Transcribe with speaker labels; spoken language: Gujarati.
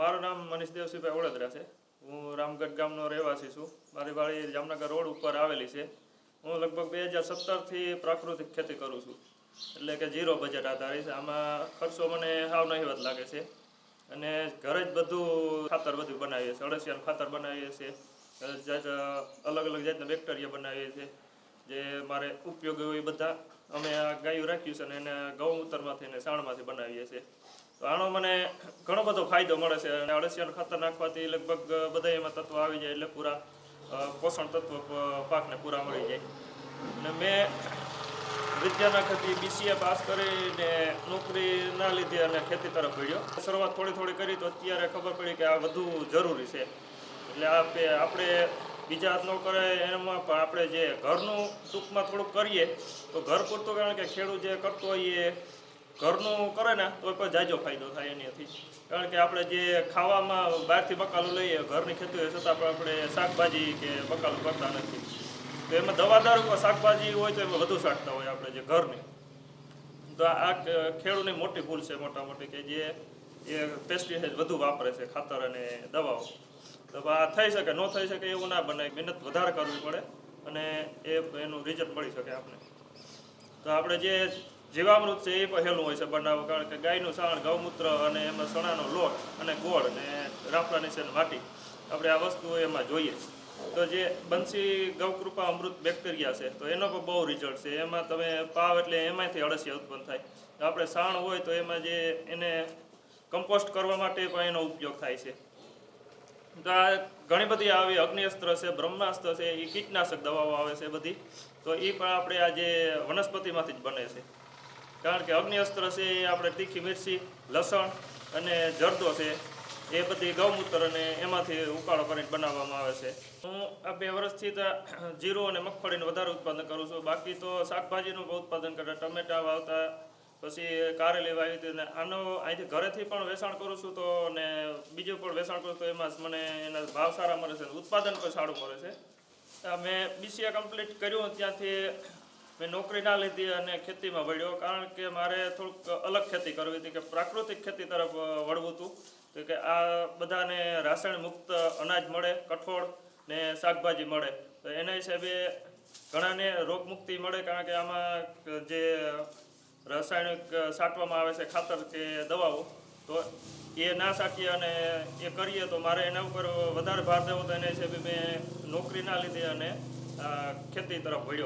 Speaker 1: મારું નામ મનીષ દેવસિંહભાઈ ઓળદરા છે. હું રામગઢ ગામનો રહેવાસી છું. મારી વાડી જામનગર રોડ ઉપર આવેલી છે. હું લગભગ બે હજાર સત્તરથી પ્રાકૃતિક ખેતી કરું છું. એટલે કે ઝીરો બજેટ આધારિત. આમાં ખર્ચો મને સાવ નહીવત લાગે છે. અને ઘરે જ બધું ખાતર બધું બનાવીએ છીએ. અળસિયાનું ખાતર બનાવીએ છીએ. અલગ અલગ જાતના બેક્ટેરિયા બનાવીએ છીએ. જે મારે ઉપયોગી હોય બધા અમે આ ગાયું રાખ્યું છે અને એને ગૌમૂત્રમાંથી અને સાણમાંથી બનાવીએ છીએ. તો આનો મને ઘણો બધો ફાયદો મળે છે અને અળસિયાનું ખાતર નાખવાથી લગભગ બધા એમાં તત્વો આવી જાય એટલે પૂરા પોષણ તત્વો પાકને પૂરા મળી જાય. અને મેં વિદ્યાના ખાતે બીસીએ પાસ કરીને નોકરી ના લીધી અને ખેતી તરફ ભીડ્યો શરૂઆત થોડી થોડી કરી તો અત્યારે ખબર પડી કે આ વધુ જરૂરી છે. એટલે આપણે બીજા હાથ ન કરે, એમાં પણ આપણે જે ઘરનું ટૂંકમાં થોડુંક કરીએ, તો ઘર પૂરતું કારણ કે ખેડૂત જે કરતો હોય એ ઘરનું કરે ને તો પણ જાજો ફાયદો થાય એનાથી કારણ કે આપણે જે ખાવામાં બહારથી બકાલું લઈએ, ઘરની ખેતી હોય છતાં પણ આપણે શાકભાજી કે બકાલું કરતા નથી. તો એમાં દવાદાર શાકભાજી હોય તો એમાં વધુ સાટતા હોય આપણે જે ઘરની. તો આ ખેડૂતની મોટી ભૂલ છે મોટા મોટી કે જે એ પેસ્ટિસાઇડ વધુ વાપરે છે ખાતર અને દવાઓ. તો આ થઈ શકે, ન થઈ શકે એવું ના બને, મહેનત વધારે કરવી પડે અને એ એનું રિઝલ્ટ મળી શકે આપણે તો આપણે જે જીવામૃત છે એ પહેલું હોય છે બનાવવું કારણ કે ગાયનું સાણ, ગૌમૂત્ર અને એમાં ચણાનો લોટ અને ગોળ અને રાફડા છે માટી, આપણે આ વસ્તુઓ એમાં જોઈએ. તો જે બંસી ગૌકૃપા અમૃત બેક્ટેરિયા છે, તો એનો પણ બહુ રિઝલ્ટ છે. એમાં તમે પાવ એટલે એમાંથી અળસિયા ઉત્પન્ન થાય. આપણે સાણ હોય તો એમાં જે એને કમ્પોસ્ટ કરવા માટે પણ એનો ઉપયોગ થાય છે. તો આ ઘણી બધી આવી અગ્નિઅસ્ત્ર છે, બ્રહ્માસ્ત્ર છે એ કીટનાશક દવાઓ આવે છે બધી. તો એ પણ આપણે આ જે વનસ્પતિમાંથી જ બને છે. કારણ કે અગ્નિઅસ્ત્ર છે એ આપણે તીખી મિરચી લસણ અને જરદો છે, એ બધી ગૌમૂત્ર અને એમાંથી ઉકાળો કરીને બનાવવામાં આવે છે. હું આ બે વર્ષથી જીરું અને મગફળીનું વધારે ઉત્પાદન કરું છું. બાકી તો શાકભાજીનું ઉત્પાદન કરતા ટમેટા વાવતા પછી કારેલી વાવી હતી ને આનો અહીંથી ઘરેથી પણ વેચાણ કરું છું તો ને બીજું પણ વેચાણ કરું તો એમાં મને એના ભાવ સારા મળે છે ઉત્પાદન પણ સારું મળે છે. મેં બીસીએ કમ્પ્લીટ કર્યું ત્યાંથી મેં નોકરી ના લીધી અને ખેતીમાં વળ્યો કારણ કે મારે થોડુંક અલગ ખેતી કરવી હતી કે પ્રાકૃતિક ખેતી તરફ વળવું હતું. તો કે આ બધાને રાસાયણ મુક્ત અનાજ મળે, કઠોળ ને શાકભાજી મળે. તો એના હિસાબે ઘણાને રોગ મુક્તિ મળે કારણ કે આમાં જે રાસાયણિક છાંટવામાં આવે છે ખાતર કે દવાઓ, તો એ ના સાટીએ અને એ કરીએ તો મારે એના ઉપર વધારે ભાર દેવો તો એના છે મેં નોકરી ના લીધી અને ખેતી તરફ વળ્યો.